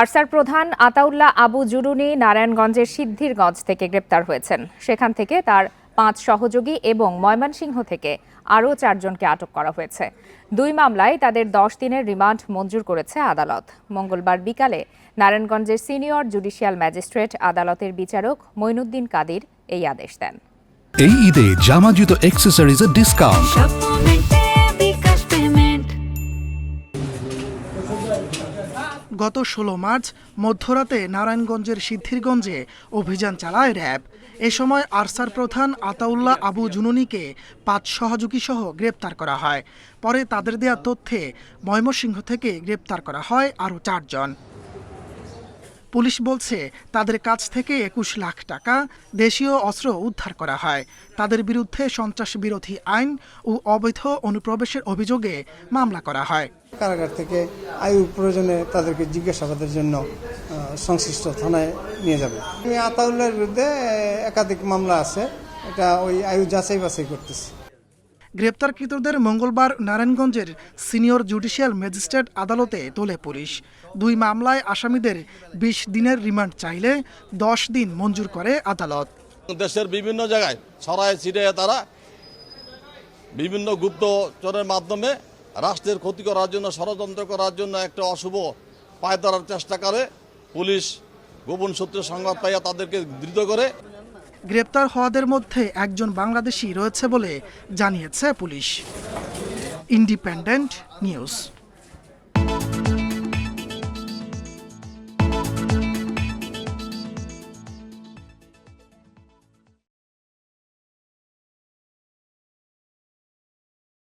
Archer প্রধান আতাউল্লাহ আবু জুরুনি নারায়ণগঞ্জের সিদ্ধিরগঞ্জ থেকে গ্রেপ্তার হয়েছেন। সেখান থেকে তার পাঁচ সহযোগী এবং ময়মনসিংহ থেকে আরও চারজনকে আটক করা হয়েছে। দুই মামলায় তাদের দশ দিনের রিমান্ড মঞ্জুর করেছে আদালত। মঙ্গলবার বিকালে নারায়ণগঞ্জের সিনিয়র জুডিশিয়াল ম্যাজিস্ট্রেট আদালতের বিচারক মইনুদ্দিন কাদির এই আদেশ দেন। এই ঈদে জামা জুতো অ্যাক্সেসরিজের ডিসকাউন্ট গত ষোলো মার্চ মধ্যরাতে নারায়ণগঞ্জের সিদ্ধিরগঞ্জে অভিযান চালায় র্যাব। এ সময় আরসার প্রধান আতাউল্লাহ আবু জুনুনিকে পাঁচ সহযোগী সহ গ্রেপ্তার করা হয়। পরে তাদের দেয়া তথ্যে ময়মনসিংহ থেকে গ্রেপ্তার করা হয় আরও চারজন। পুলিশ বলছে, তাদের কাছ থেকে একুশ লাখ টাকা দেশীয় অস্ত্র উদ্ধার করা হয়। তাদের বিরুদ্ধে সন্ত্রাস বিরোধী আইন ও অবৈধ অনুপ্রবেশের অভিযোগে মামলা করা হয়। কারাগার থেকে আয়ু প্রয়োজনে তাদেরকে জিজ্ঞাসাবাদের জন্য সংশ্লিষ্ট থানায় নিয়ে যাবে। আমি আতাউল্লাহর বিরুদ্ধে একাধিক মামলা আছে। এটা ওই আয়ু যাচাই বাছাই করতেছি। গ্রেপ্তারকৃতদের মঙ্গলবার নারায়ণগঞ্জের সিনিয়র জুডিশিয়াল ম্যাজিস্ট্রেট আদালতে তোলে পুলিশ। দুই মামলায় আসামিদের বিশ দিনের রিমান্ড চাইলে দশ দিন মঞ্জুর করে আদালত। দেশের বিভিন্ন জায়গায় ছড়ায় ছিটিয়ে তারা বিভিন্ন গুপ্তচরের মাধ্যমে রাষ্ট্রের ক্ষতি করার জন্য, ষড়যন্ত্র করার জন্য একটা অশুভ পায় ধরার চেষ্টা করে। পুলিশ গোপন সূত্রে সংবাদ পাইয়া তাদেরকে ধৃত করে। গ্রেপ্তার হওয়াদের মধ্যে একজন বাংলাদেশি রয়েছে বলে জানিয়েছে পুলিশ। Independent news.